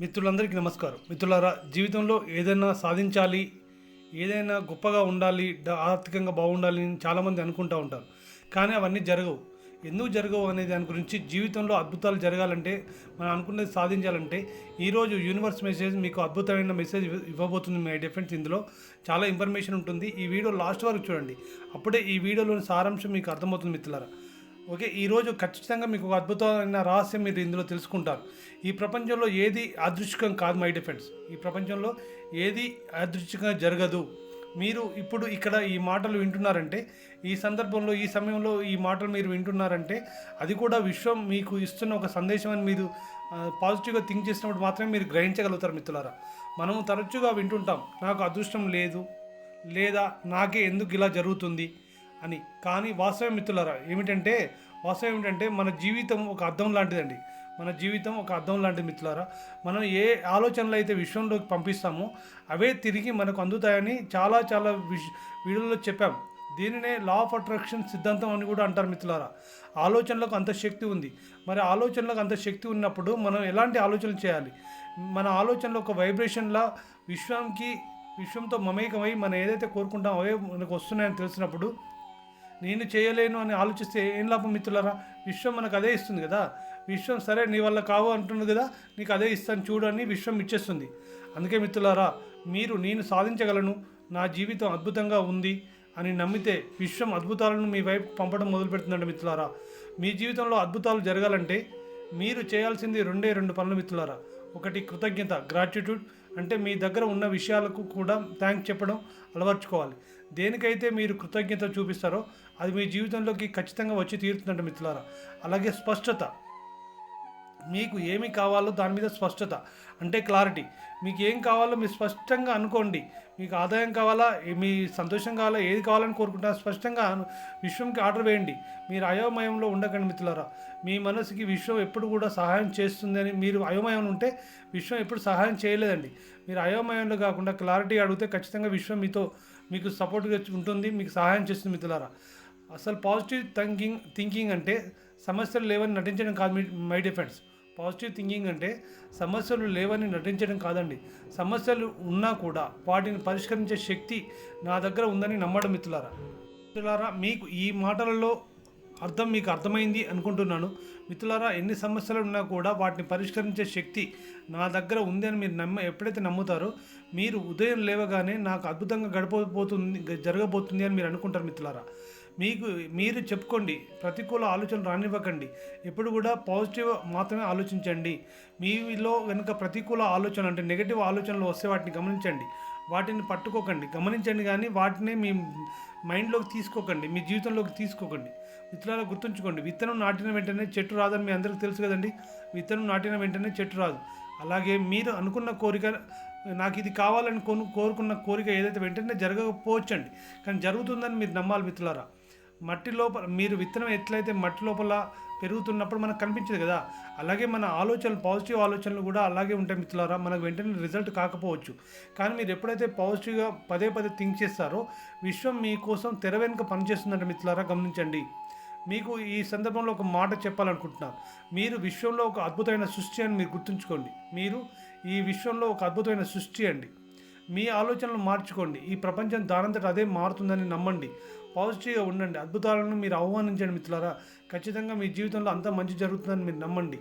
మిత్రులందరికీ నమస్కారం. మిత్రులారా జీవితంలో ఏదైనా సాధించాలి ఏదైనా గొప్పగా ఉండాలి ఆర్థికంగా బాగుండాలి అని చాలామంది అనుకుంటూ ఉంటారు. కానీ అవన్నీ జరగవు. ఎందుకు జరగవు అనే దాని గురించి జీవితంలో అద్భుతాలు జరగాలంటే మనం అనుకున్నది సాధించాలంటే ఈరోజు యూనివర్స్ మెసేజ్ మీకు అద్భుతమైన మెసేజ్ ఇవ్వబోతుంది మై డిఫెన్స్ ఇందులో చాలా ఇన్ఫర్మేషన్ ఉంటుంది. ఈ వీడియో లాస్ట్ వరకు చూడండి. అప్పుడే ఈ వీడియోలోని సారాంశం మీకు అర్థమవుతుంది మిత్రులారా. ఓకే ఈరోజు ఖచ్చితంగా మీకు ఒక అద్భుతమైన రహస్యం మీరు ఇందులో తెలుసుకుంటారు. ఈ ప్రపంచంలో ఏది అదృష్టం కాదు మై డిఫెండ్స్ ఈ ప్రపంచంలో ఏది అదృష్టంగా జరగదు. మీరు ఇప్పుడు ఇక్కడ ఈ మాటలు వింటున్నారంటే ఈ సందర్భంలో ఈ సమయంలో ఈ మాటలు మీరు వింటున్నారంటే అది కూడా విశ్వం మీకు ఇస్తున్న ఒక సందేశం అని మీరు పాజిటివ్గా థింక్ చేసినప్పుడు మాత్రమే మీరు గ్రహించగలుగుతారు మిత్రులారా. మనము తరచుగా వింటుంటాం నాకు అదృష్టం లేదు లేదా నాకే ఎందుకు ఇలా జరుగుతుంది? అని. కానీ వాస్తవం మిత్రులరా ఏమిటంటే వాస్తవం ఏమిటంటే మన జీవితం ఒక అర్థం లాంటిదండి. మన జీవితం ఒక అర్థం లాంటి మిత్రులారా. మనం ఏ ఆలోచనలు అయితే విశ్వంలోకి పంపిస్తామో అవే తిరిగి మనకు అందుతాయని చాలా చాలా విష్ వీడియోలో చెప్పాం. దీనినే లా ఆఫ్ అట్రాక్షన్ సిద్ధాంతం అని కూడా అంటారు మిత్రులారా. ఆలోచనలకు అంత శక్తి ఉంది. మరి ఆలోచనలకు అంత శక్తి ఉన్నప్పుడు మనం ఎలాంటి ఆలోచనలు చేయాలి? మన ఆలోచనలో ఒక వైబ్రేషన్లా విశ్వంకి విశ్వంతో మమేకమై మనం ఏదైతే కోరుకుంటామో అవే మనకు వస్తున్నాయని తెలిసినప్పుడు నేను చేయలేను అని ఆలోచిస్తే ఏం లాభం మిత్రులరా? విశ్వం మనకు అదే ఇస్తుంది కదా. విశ్వం సరే నీ వల్ల కావు అంటుంది కదా. నీకు అదే ఇస్తాను చూడు అని విశ్వం ఇచ్చేస్తుంది. అందుకే మిత్రులారా మీరు నేను సాధించగలను. నా జీవితం అద్భుతంగా ఉంది అని నమ్మితే విశ్వం అద్భుతాలను మీ వైపు పంపడం మొదలు పెడుతుందండి మిత్రులారా. మీ జీవితంలో అద్భుతాలు జరగాలంటే మీరు చేయాల్సింది రెండే రెండు పనులు మిత్రులారా. ఒకటి కృతజ్ఞత గ్రాట్యూట్యూడ్ అంటే మీ దగ్గర ఉన్న విషయాలకు కూడా థ్యాంక్స్ చెప్పడం అలవర్చుకోవాలి. దేనికైతే మీరు కృతజ్ఞత చూపిస్తారో అది మీ జీవితంలోకి ఖచ్చితంగా వచ్చి తీరుతుందంట మిత్రులారా. అలాగే స్పష్టత మీకు ఏమి కావాలో దాని మీద స్పష్టత అంటే క్లారిటీ మీకు ఏం కావాలో మీరు స్పష్టంగా అనుకోండి. మీకు ఆదాయం కావాలా మీ సంతోషం కావాలా ఏది కావాలని కోరుకుంటారు స్పష్టంగా విశ్వంకి ఆర్డర్ వేయండి. మీరు అయోమయంలో ఉండకండి మిత్రులారా. మీ మనసుకి విశ్వం ఎప్పుడు కూడా సహాయం చేస్తుందని మీరు అయోమయం ఉంటే విశ్వం ఎప్పుడు సహాయం చేయలేదండి. మీరు అయోమయంలో కాకుండా క్లారిటీ అడిగితే ఖచ్చితంగా విశ్వం మీతో మీకు సపోర్ట్గా ఉంటుంది మీకు సహాయం చేస్తుంది మిత్రులారా. అసలు పాజిటివ్ థింకింగ్ థింకింగ్ అంటే సమస్యలు లేవని నటించడం కాదు మీ మై డిఫెండ్స్ పాజిటివ్ థింకింగ్ అంటే సమస్యలు లేవని నటించడం కాదండి. సమస్యలు ఉన్నా కూడా వాటిని పరిష్కరించే శక్తి నా దగ్గర ఉందని నమ్మడం మిత్రులారా. మిత్రులారా మీకు ఈ మాటలలో అర్థం మీకు అర్థమైంది అనుకుంటున్నాను. మిత్రులారా ఎన్ని సమస్యలు ఉన్నా కూడా వాటిని పరిష్కరించే శక్తి నా దగ్గర ఉంది అని మీరు నమ్మ ఎప్పుడైతే నమ్ముతారో మీరు ఉదయం లేవగానే నాకు అద్భుతంగా గడపబోతుంది జరగబోతుంది అని మీరు అనుకుంటారు మిత్రులారా. మీకు మీరు చెప్పుకోండి. ప్రతికూల ఆలోచనలు రానివ్వకండి. ఎప్పుడు కూడా పాజిటివ్ మాత్రమే ఆలోచించండి. మీలో కనుక ప్రతికూల ఆలోచన అంటే నెగిటివ్ ఆలోచనలు వస్తే వాటిని గమనించండి. వాటిని పట్టుకోకండి. గమనించండి కానీ వాటిని మీ మైండ్లోకి తీసుకోకండి. మీ జీవితంలోకి తీసుకోకండి. విత్తనాలు గుర్తుంచుకోండి. విత్తనం నాటిన వెంటనే చెట్టు రాదని మీ అందరికీ తెలుసు కదండి. విత్తనం నాటిన వెంటనే చెట్టు రాదు. అలాగే మీరు అనుకున్న కోరిక నాకు ఇది కావాలని కొను కోరుకున్న కోరిక ఏదైతే వెంటనే జరగకపోవచ్చండి. కానీ జరుగుతుందని మీరు నమ్మాలి మిత్రులారా. మట్టి లోపల మీరు విత్తనం ఎట్లయితే మట్టి లోపల పెరుగుతున్నప్పుడు మనకు కనిపించదు కదా? అలాగే మన ఆలోచనలు పాజిటివ్ ఆలోచనలు కూడా అలాగే ఉంటాయి మిత్రులారా. మనకు వెంటనే రిజల్ట్ కాకపోవచ్చు. కానీ మీరు ఎప్పుడైతే పాజిటివ్గా పదే పదే థింక్ చేస్తారో విశ్వం మీకోసం తెర వెనుక పనిచేస్తుందంటే మిత్రులారా గమనించండి. మీకు ఈ సందర్భంలో ఒక మాట చెప్పాలనుకుంటున్నాను. మీరు విశ్వంలో ఒక అద్భుతమైన సృష్టి అని మీరు గుర్తుంచుకోండి. మీరు ఈ విశ్వంలో ఒక అద్భుతమైన సృష్టి అండి. మీ ఆలోచనలు మార్చుకోండి. ఈ ప్రపంచం దానంతట అదే మారుతుందని నమ్మండి. పాజిటివ్గా ఉండండి. అద్భుతాలను మీరు ఆహ్వానించండి మిత్రులారా. ఖచ్చితంగా మీ జీవితంలో అంతా మంచి జరుగుతుందని మీరు నమ్మండి.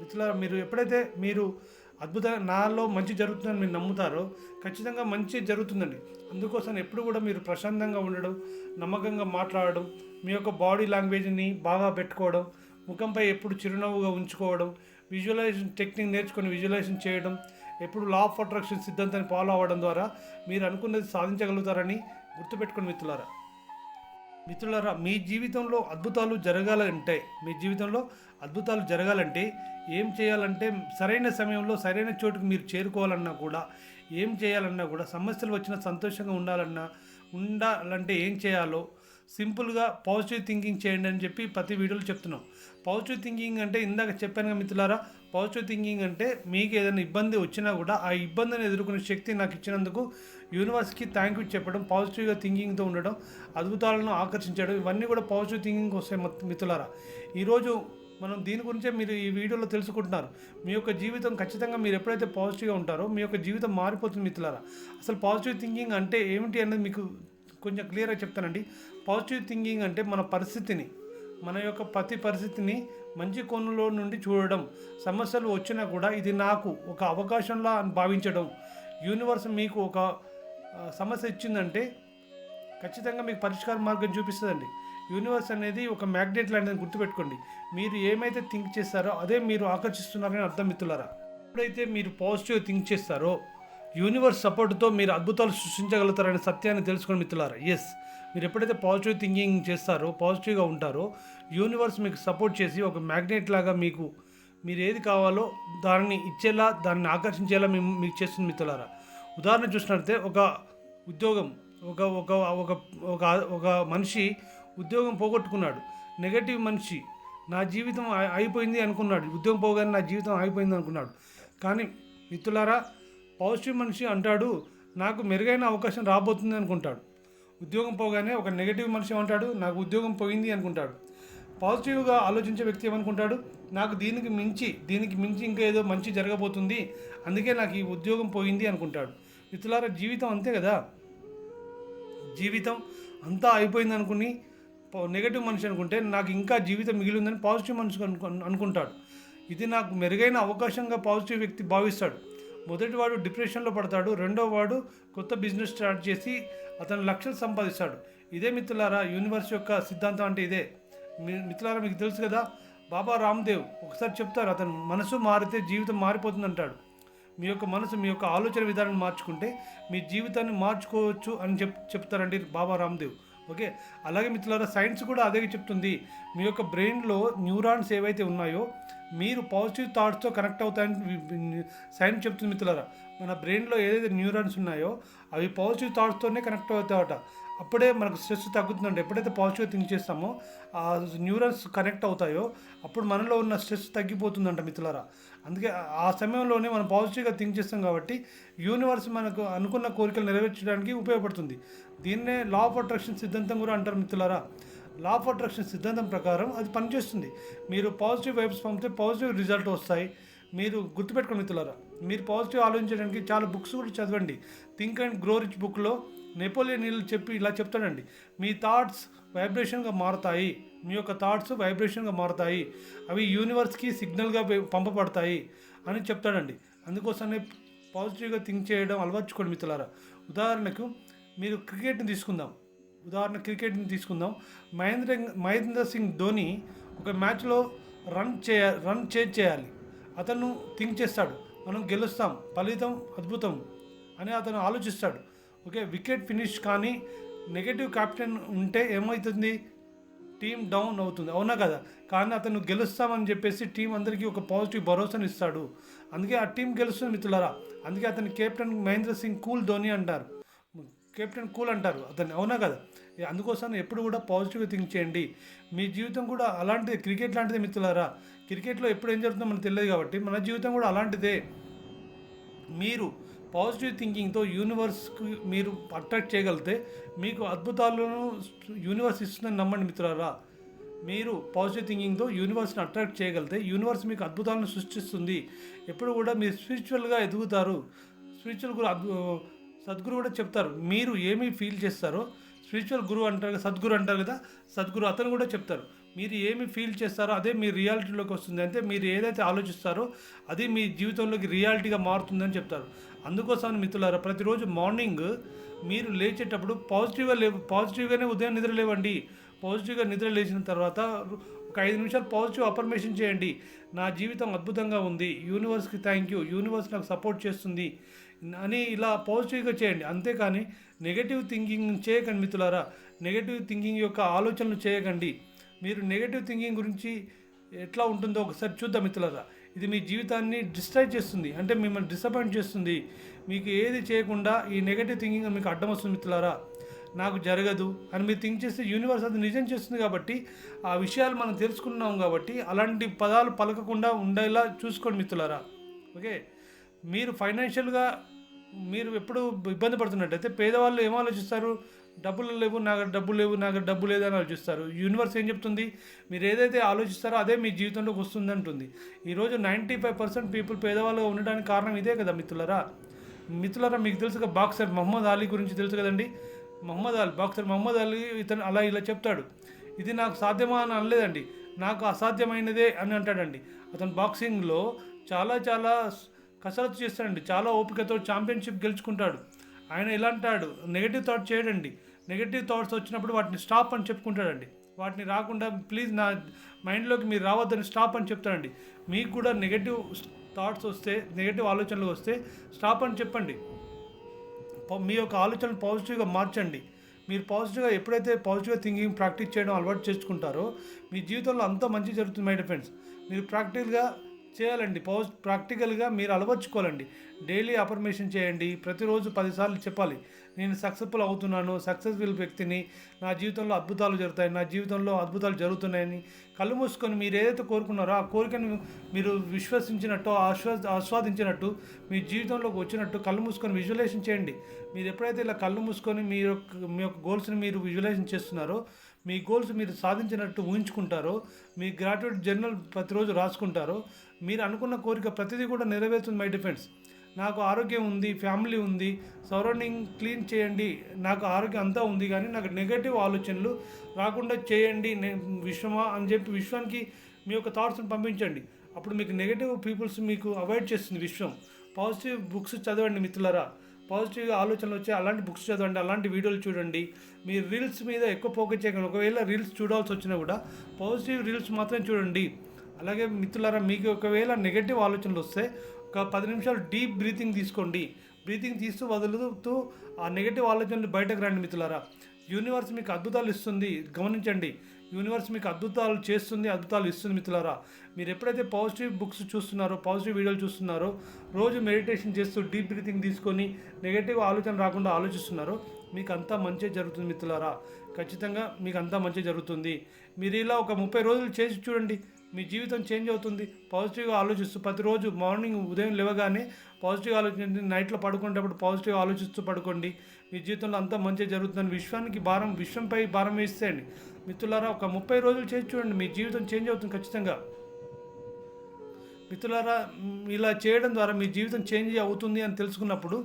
మిత్రులారా మీరు ఎప్పుడైతే మీరు అద్భుత నాలో మంచి జరుగుతుందని మీరు నమ్ముతారో ఖచ్చితంగా మంచి జరుగుతుందండి. అందుకోసం ఎప్పుడు కూడా మీరు ప్రశాంతంగా ఉండడం నమ్మకంగా మాట్లాడడం మీ యొక్క బాడీ లాంగ్వేజ్ని బాగా పెట్టుకోవడం ముఖంపై ఎప్పుడు చిరునవ్వుగా ఉంచుకోవడం విజువలైజేషన్ టెక్నిక్ నేర్చుకొని విజువలైజేషన్ చేయడం ఎప్పుడు లా ఆఫ్ అట్రాక్షన్ సిద్ధాంతాన్ని ఫాలో అవ్వడం ద్వారా మీరు అనుకున్నది సాధించగలుగుతారని గుర్తుపెట్టుకుని మిత్రులారా. మిత్రులరా మీ జీవితంలో అద్భుతాలు జరగాలంటే మీ జీవితంలో అద్భుతాలు జరగాలంటే ఏం చేయాలంటే సరైన సమయంలో సరైన చోటుకు మీరు చేరుకోవాలన్నా కూడా ఏం చేయాలన్నా కూడా సమస్యలు వచ్చిన సంతోషంగా ఉండాలన్నా ఉండాలంటే ఏం చేయాలో సింపుల్గా పాజిటివ్ థింకింగ్ చేయండి అని చెప్పి ప్రతి వీడియోలో చెప్తున్నాం. పాజిటివ్ థింకింగ్ అంటే ఇందాక చెప్పాను మిత్రులారా పాజిటివ్ థింకింగ్ అంటే మీకు ఏదైనా ఇబ్బంది వచ్చినా కూడా ఆ ఇబ్బందిని ఎదుర్కొనే శక్తి నాకు ఇచ్చినందుకు యూనివర్స్కి థ్యాంక్ యూ చెప్పడం పాజిటివ్గా థింకింగ్తో ఉండడం అద్భుతాలను ఆకర్షించడం ఇవన్నీ కూడా పాజిటివ్ థింకింగ్ వస్తాయి మిత్రులారా. ఈరోజు మనం దీని గురించే మీరు ఈ వీడియోలో తెలుసుకుంటున్నారు. మీ యొక్క జీవితం ఖచ్చితంగా మీరు ఎప్పుడైతే పాజిటివ్గా ఉంటారో మీ యొక్క జీవితం మారిపోతుంది మిత్రులారా. అసలు పాజిటివ్ థింకింగ్ అంటే ఏమిటి అనేది మీకు కొంచెం క్లియర్గా చెప్తానండి. పాజిటివ్ థింకింగ్ అంటే మన పరిస్థితిని మన యొక్క ప్రతి పరిస్థితిని మంచి కోణంలో నుండి చూడడం సమస్యలు వచ్చినా కూడా ఇది నాకు ఒక అవకాశంలా అని భావించడం. యూనివర్స్ మీకు ఒక సమస్య ఇచ్చిందంటే ఖచ్చితంగా మీకు పరిష్కార మార్గం చూపిస్తుందండి. యూనివర్స్ అనేది ఒక మ్యాగ్నెట్ లాంటిది గుర్తుపెట్టుకోండి. మీరు ఏమైతే థింక్ చేస్తారో అదే మీరు ఆకర్షిస్తున్నారని అర్థం మిత్రులరా? ఎప్పుడైతే మీరు పాజిటివ్ థింక్ చేస్తారో యూనివర్స్ సపోర్ట్తో మీరు అద్భుతాలు సృష్టించగలుగుతారనే సత్యాన్ని తెలుసుకోండి మిత్రులారా. ఎస్ మీరు ఎప్పుడైతే పాజిటివ్ థింకింగ్ చేస్తారో పాజిటివ్గా ఉంటారో యూనివర్స్ మీకు సపోర్ట్ చేసి ఒక మ్యాగ్నెట్ లాగా మీకు మీరు ఏది కావాలో దాన్ని ఇచ్చేలా దాన్ని ఆకర్షించేలా మేము మీకు చేస్తుంది మిత్రులారా. ఉదాహరణ చూసినట్లయితే ఒక ఉద్యోగం ఒక ఒక ఒక ఒక ఒక మనిషి ఉద్యోగం పోగొట్టుకున్నాడు. నెగటివ్ మనిషి నా జీవితం అయిపోయింది అనుకున్నాడు. ఉద్యోగం పోగానే నా జీవితం అయిపోయింది అనుకున్నాడు. కానీ మిత్రులారా పాజిటివ్ మనిషి అంటాడు నాకు మెరుగైన అవకాశం రాబోతుంది అనుకుంటాడు. ఉద్యోగం పోగానే ఒక నెగిటివ్ మనిషి ఏమంటాడు? నాకు ఉద్యోగం పోయింది అనుకుంటాడు. పాజిటివ్గా ఆలోచించే వ్యక్తి ఏమనుకుంటాడు? నాకు దీనికి మించి దీనికి మించి ఇంకా ఏదో మంచి జరగబోతుంది. అందుకే నాకు ఈ ఉద్యోగం పోయింది అనుకుంటాడు. మిత్రులారా జీవితం అంతే కదా? జీవితం అంతా అయిపోయింది అనుకుని నెగటివ్ మనిషి అనుకుంటే నాకు ఇంకా జీవితం మిగిలి ఉందని పాజిటివ్ మనిషి అనుకుంటాడు. ఇది నాకు మెరుగైన అవకాశంగా పాజిటివ్ వ్యక్తి భావిస్తాడు. మొదటివాడు డిప్రెషన్లో పడతాడు రెండో వాడు కొత్త బిజినెస్ స్టార్ట్ చేసి అతను లక్షలు సంపాదిస్తాడు. ఇదే మిత్రులారా యూనివర్స్ యొక్క సిద్ధాంతం అంటే ఇదే. మీ- మిత్రులారా మీకు తెలుసు కదా బాబా రామ్దేవ్ ఒకసారి చెప్తారు అతను మనసు మారితే జీవితం మారిపోతుంది అంటాడు మీ యొక్క మనసు మీ యొక్క ఆలోచన విధానం మార్చుకుంటే మీ జీవితాన్ని మార్చుకోవచ్చు అని చెప్ చెప్తారండి బాబా రామ్దేవ్. ఓకే? అలాగే మిత్రులారా సైన్స్ కూడా అదే చెప్తుంది. మీ యొక్క బ్రెయిన్లో న్యూరాన్స్ ఏవైతే ఉన్నాయో మీరు పాజిటివ్ థాట్స్తో కనెక్ట్ అవుతాయని సైన్స్ చెప్తుంది మిత్రులారా. మన బ్రెయిన్లో ఏదైతే న్యూరాన్స్ ఉన్నాయో అవి పాజిటివ్ థాట్స్తోనే కనెక్ట్ అవుతాయట. అప్పుడే మనకు స్ట్రెస్ తగ్గుతుందండి. ఎప్పుడైతే పాజిటివ్ థింక్ చేస్తామో ఆ న్యూరన్స్ కనెక్ట్ అవుతాయో అప్పుడు మనలో ఉన్న స్ట్రెస్ తగ్గిపోతుందంట మిత్రులారా. అందుకే ఆ సమయంలోనే మనం పాజిటివ్గా థింక్ చేస్తాం కాబట్టి యూనివర్స్ మనకు అనుకున్న కోరికలు నెరవేర్చడానికి ఉపయోగపడుతుంది. దీన్నే లా ఆఫ్ అట్రాక్షన్ సిద్ధాంతం కూడా అంటారు మిత్రులారా. లా ఆఫ్ అట్రాక్షన్ సిద్ధాంతం ప్రకారం అది పనిచేస్తుంది. మీరు పాజిటివ్ వైబ్స్ పంపితే పాజిటివ్ రిజల్ట్ వస్తాయి. మీరు గుర్తుపెట్టుకుని మిత్రులారా. మీరు పాజిటివ్ ఆలోచించడానికి చాలా బుక్స్ కూడా చదవండి. థింక్ అండ్ గ్రో రిచ్ బుక్లో నెపోలియన్ ఇల్ చెప్పి ఇలా చెప్తాడండి. మీ థాట్స్ వైబ్రేషన్గా మారుతాయి. మీ యొక్క థాట్స్ వైబ్రేషన్గా మారుతాయి. అవి యూనివర్స్కి సిగ్నల్గా పంపబడతాయి అని చెప్తాడండి. అందుకోసమే పాజిటివ్గా థింక్ చేయడం అలవర్చుకోండి మిత్రులారా. ఉదాహరణకు మీరు క్రికెట్ని తీసుకుందాం. ఉదాహరణ క్రికెట్ని తీసుకుందాం. మహేంద్ర మహేంద్ర సింగ్ ధోని ఒక మ్యాచ్లో రన్ చేయ రన్ చేజ్ చేయాలి. అతను థింక్ చేస్తాడు. మనం గెలుస్తాం. ఫలితం అద్భుతం అని అతను ఆలోచిస్తాడు. ఓకే వికెట్ ఫినిష్ కానీ నెగటివ్ కెప్టెన్ ఉంటే ఏమవుతుంది టీం డౌన్ అవుతుంది. అవునా కదా? కానీ అతను గెలుస్తామని చెప్పేసి టీం అందరికీ ఒక పాజిటివ్ భరోసాను ఇస్తాడు. అందుకే ఆ టీం గెలుస్తుంది మిత్రులారా. అందుకే అతని కెప్టెన్ మహేంద్ర సింగ్ కూల్ ధోని అంటారు. కెప్టెన్ కూల్ అంటారు అతన్ని. అవునా కదా? అందుకోసం ఎప్పుడు కూడా పాజిటివ్గా థింక్ చేయండి. మీ జీవితం కూడా అలాంటిది. క్రికెట్ లాంటిదే మిత్రులారా. క్రికెట్లో ఎప్పుడు ఏం జరుగుతుందో మనకు తెలియదు కాబట్టి మన జీవితం కూడా అలాంటిదే. మీరు పాజిటివ్ థింకింగ్తో యూనివర్స్కి మీరు అట్రాక్ట్ చేయగలిగితే మీకు అద్భుతాలను యూనివర్స్ ఇస్తుందని నమ్మండి మిత్రులారా. మీరు పాజిటివ్ థింకింగ్తో యూనివర్స్ని అట్రాక్ట్ చేయగలిగితే యూనివర్స్ మీకు అద్భుతాలను సృష్టిస్తుంది. ఎప్పుడు కూడా మీరు స్పిరిచువల్గా ఎదుగుతారు. స్పిరిచువల్ గురు అద్భు సద్గురు కూడా చెప్తారు. మీరు ఏమి ఫీల్ చేస్తారో స్పిరిచువల్ గురువు అంటారు కదా సద్గురు అంటారు కదా సద్గురు అతను కూడా చెప్తారు. మీరు ఏమి ఫీల్ చేస్తారో అదే మీ రియాలిటీలోకి వస్తుంది. అంటే మీరు ఏదైతే ఆలోచిస్తారో అది మీ జీవితంలోకి రియాలిటీగా మారుతుందని చెప్తారు. అందుకోసం మిత్రులారా ప్రతిరోజు మార్నింగ్ మీరు లేచేటప్పుడు పాజిటివ్గా లేవు పాజిటివ్గానే ఉదయం నిద్ర లేవండి. పాజిటివ్గా నిద్ర లేచిన తర్వాత ఒక ఐదు నిమిషాలు పాజిటివ్ అఫర్మేషన్ చేయండి. నా జీవితం అద్భుతంగా ఉంది. యూనివర్స్కి థ్యాంక్ యూ యూనివర్స్ నాకు సపోర్ట్ చేస్తుంది. అని ఇలా పాజిటివ్గా చేయండి. అంతేకాని నెగటివ్ థింకింగ్ చేయకండి మిత్రులారా. నెగటివ్ థింకింగ్ యొక్క ఆలోచనలు చేయకండి. మీరు నెగటివ్ థింకింగ్ గురించి ఎట్లా ఉంటుందో ఒకసారి చూద్దాం మిత్రులారా. ఇది మీ జీవితాన్ని డిస్ట్రాయ్ చేస్తుంది. అంటే మిమ్మల్ని డిసప్పాయింట్ చేస్తుంది. మీకు ఏది చేయకుండా ఈ నెగటివ్ థింకింగ్ మీకు అడ్డం వస్తుంది మిత్రులారా. నాకు జరగదు అని మీరు థింక్ చేస్తే యూనివర్స్ అది నిజం చేస్తుంది కాబట్టి ఆ విషయాలు మనం తెలుసుకున్నాం కాబట్టి అలాంటి పదాలు పలకకుండా ఉండేలా చూసుకోండి మిత్రులారా. ఓకే? మీరు ఫైనాన్షియల్గా మీరు ఎప్పుడు ఇబ్బంది పడుతున్నట్టయితే పేదవాళ్ళు ఏం ఆలోచిస్తారు? డబ్బులు లేవు నాకు డబ్బులు లేవు నాకు డబ్బు లేదు అని ఆలోచిస్తారు. యూనివర్స్ ఏం చెప్తుంది? మీరు ఏదైతే ఆలోచిస్తారో అదే మీ జీవితంలోకి వస్తుంది అంటుంది. ఈరోజు నైంటీ ఫైవ్ పర్సెంట్ పీపుల్ పేదవాళ్ళుగా ఉండడానికి కారణం ఇదే కదా మిత్రులరా? మిత్రులరా మీకు తెలుసు కదా బాక్సర్ మహమ్మద్ అలీ గురించి తెలుసు కదండి? Muhammad Ali boxer Muhammad Ali ఇతను అలా ఇలా చెప్తాడు. ఇది నాకు సాధ్యమా అని అనలేదండి. నాకు అసాధ్యమైనదే అని అంటాడండి. అతను బాక్సింగ్లో చాలా చాలా కసరత్తు చేస్తాడండి. చాలా ఓపికతో ఛాంపియన్షిప్ గెలుచుకుంటాడు. ఆయన ఇలా అంటాడు నెగిటివ్ థాట్ చేయడండి. నెగిటివ్ థాట్స్ వచ్చినప్పుడు వాటిని స్టాప్ అని చెప్పుకుంటాడండి. వాటిని రాకుండా ప్లీజ్ నా మైండ్లోకి మీరు రావద్దని స్టాప్ అని చెప్తాడండి. మీకు కూడా నెగిటివ్ థాట్స్ వస్తే నెగిటివ్ ఆలోచనలు వస్తే స్టాప్ అని చెప్పండి. మీ యొక్క ఆలోచనలు పాజిటివ్గా మార్చండి. మీరు పాజిటివ్గా ఎప్పుడైతే పాజిటివ్గా థింకింగ్ ప్రాక్టీస్ చేయడం అలవాటు చేసుకుంటారో మీ జీవితంలో అంత మంచి జరుగుతుంది మై ఫ్రెండ్స్ మీరు ప్రాక్టికల్గా చేయాలండి. పాజ్ ప్రాక్టికల్గా మీరు అలవర్చుకోవాలండి. డైలీ అఫర్మేషన్ చేయండి. ప్రతిరోజు పదిసార్లు చెప్పాలి. నేను సక్సెస్ఫుల్ అవుతున్నాను. సక్సెస్ఫుల్ వ్యక్తిని నా జీవితంలో అద్భుతాలు జరుగుతాయి. నా జీవితంలో అద్భుతాలు జరుగుతున్నాయని కళ్ళు మూసుకొని మీరు ఏదైతే కోరుకున్నారో ఆ కోరికను మీరు విశ్వసించినట్టు ఆశ్వా ఆస్వాదించినట్టు మీ జీవితంలోకి వచ్చినట్టు కళ్ళు మూసుకొని విజువలైజేషన్ చేయండి. మీరు ఎప్పుడైతే ఇలా కళ్ళు మూసుకొని మీ యొక్క మీ యొక్క గోల్స్ని మీరు విజువలైజేషన్ చేస్తున్నారో మీ గోల్స్ మీరు సాధించినట్టు ఊహించుకుంటారో మీ గ్రాడ్యుయేట్ జర్నల్ ప్రతిరోజు రాసుకుంటారో మీరు అనుకున్న కోరిక ప్రతిదీ కూడా నెరవేరుతుంది మై డిఫెండ్స్ నాకు ఆరోగ్యం ఉంది ఫ్యామిలీ ఉంది సరౌండింగ్ క్లీన్ చేయండి. నాకు ఆరోగ్యం అంతా ఉంది కానీ నాకు నెగటివ్ ఆలోచనలు రాకుండా చేయండి విశ్వమా అని చెప్పి విశ్వానికి మీ యొక్క థాట్స్ని పంపించండి. అప్పుడు మీకు నెగటివ్ పీపుల్స్ మీకు అవాయిడ్ చేస్తుంది విశ్వం. పాజిటివ్ బుక్స్ చదవండి మిత్రులరా. పాజిటివ్ ఆలోచనలు వచ్చి అలాంటి బుక్స్ చదవండి అలాంటి వీడియోలు చూడండి. మీరు రీల్స్ మీద ఎక్కువ ఫోకస్ చేయకండి. ఒకవేళ రీల్స్ చూడాల్సి వచ్చినా కూడా పాజిటివ్ రీల్స్ మాత్రం చూడండి. అలాగే మిత్రులారా మీకు ఒకవేళ నెగటివ్ ఆలోచనలు వస్తే ఒక పది నిమిషాలు డీప్ బ్రీతింగ్ తీసుకోండి. బ్రీతింగ్ తీస్తూ వదులుతూ ఆ నెగటివ్ ఆలోచనలు బయటకు రండి మిత్రులారా. యూనివర్స్ మీకు అద్భుతాలు ఇస్తుంది గమనించండి. యూనివర్స్ మీకు అద్భుతాలు చేస్తుంది అద్భుతాలు ఇస్తుంది మిత్రులారా. మీరు ఎప్పుడైతే పాజిటివ్ బుక్స్ చూస్తున్నారో పాజిటివ్ వీడియోలు చూస్తున్నారో రోజు మెడిటేషన్ చేస్తూ డీప్ బ్రీతింగ్ తీసుకొని నెగటివ్ ఆలోచన రాకుండా ఆలోచిస్తున్నారో మీకు అంతా మంచి జరుగుతుంది మిత్రులారా. ఖచ్చితంగా మీకు అంతా మంచి జరుగుతుంది. మీరు ఇలా ఒక ముప్పై రోజులు చేసి చూడండి. మీ జీవితం చేంజ్ అవుతుంది. పాజిటివ్గా ఆలోచిస్తూ ప్రతిరోజు మార్నింగ్ ఉదయం లేవగానే పాజిటివ్ ఆలోచించండి. నైట్లో పడుకునేటప్పుడు పాజిటివ్ ఆలోచిస్తూ పడుకోండి. మీ జీవితంలో అంతా మంచి జరుగుతుందని విశ్వానికి భారం విశ్వంపై భారం వేసేయండి. మిత్రులారా ఒక ముప్పై రోజులు చేసి చూడండి. మీ జీవితం చేంజ్ అవుతుంది ఖచ్చితంగా. మిత్రులారా ఇలా చేయడం ద్వారా మీ జీవితం చేంజ్ అవుతుంది అని తెలుసుకున్నప్పుడు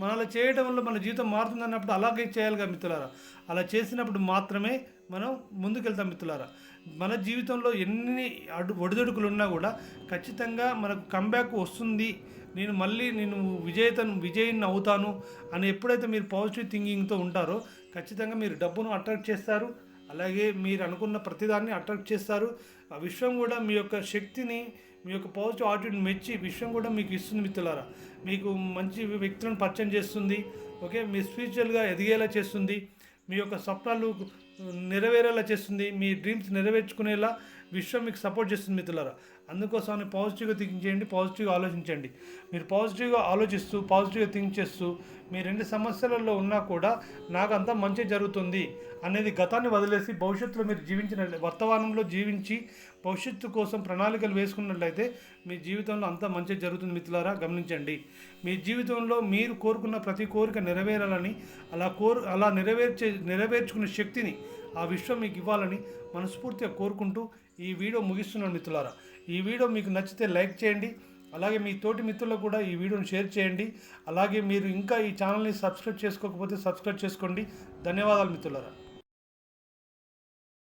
మనం అలా చేయడం వల్ల మన జీవితం మారుతుంది అన్నప్పుడు అలాగే చేయాలిగా మిత్రులారా. అలా చేసినప్పుడు మాత్రమే మనం ముందుకెళ్తాం మిత్రులారా. మన జీవితంలో ఎన్ని అడు ఒడిదొడుకులు ఉన్నా కూడా ఖచ్చితంగా మనకు కంబ్యాక్ వస్తుంది. నేను మళ్ళీ నేను విజేతను విజయిని అవుతాను అని ఎప్పుడైతే మీరు పాజిటివ్ థింకింగ్తో ఉంటారో ఖచ్చితంగా మీరు డబ్బును అట్రాక్ట్ చేస్తారు. అలాగే మీరు అనుకున్న ప్రతిదాన్ని అట్రాక్ట్ చేస్తారు. ఆ విశ్వం కూడా మీ యొక్క శక్తిని మీ యొక్క పాజిటివ్ ఆటిట్యూడ్ మెచ్చి విషయం కూడా మీకు ఇస్తుంది మిత్రులారా. మీకు మంచి వ్యక్తులను పరిచయం చేస్తుంది. ఓకే? మీ స్పిరిచువల్గా ఎదిగేలా చేస్తుంది. మీ యొక్క స్వప్నాలు నెరవేరేలా చేస్తుంది. మీ డ్రీమ్స్ నెరవేర్చుకునేలా విశ్వం మీకు సపోర్ట్ చేస్తుంది మిత్రులారా. అందుకోసమని పాజిటివ్గా థింక్ చేయండి పాజిటివ్గా ఆలోచించండి. మీరు పాజిటివ్గా ఆలోచిస్తూ పాజిటివ్గా థింక్ చేస్తూ మీ రెండు సమస్యలలో ఉన్నా కూడా నాకు అంతా మంచి జరుగుతుంది అనేది గతాన్ని వదిలేసి భవిష్యత్తులో మీరు జీవించిన వర్తమానంలో జీవించి భవిష్యత్తు కోసం ప్రణాళికలు వేసుకున్నట్లయితే మీ జీవితంలో అంతా మంచి జరుగుతుంది మిత్రులారా గమనించండి. మీ జీవితంలో మీరు కోరుకున్న ప్రతి కోరిక నెరవేరాలని అలా కోరు అలా నెరవేర్చే నెరవేర్చుకునే శక్తిని ఆ విశ్వం మీకు ఇవ్వాలని మనస్ఫూర్తిగా కోరుకుంటూ ఈ వీడియో ముగిస్తున్నాను మిత్రులారా. ఈ వీడియో మీకు నచ్చితే లైక్ చేయండి. అలాగే మీ తోటి మిత్రులకు కూడా ఈ వీడియోని షేర్ చేయండి. అలాగే మీరు ఇంకా ఈ ఛానల్ని సబ్స్క్రైబ్ చేసుకోకపోతే సబ్స్క్రైబ్ చేసుకోండి. ధన్యవాదాలు మిత్రులారా.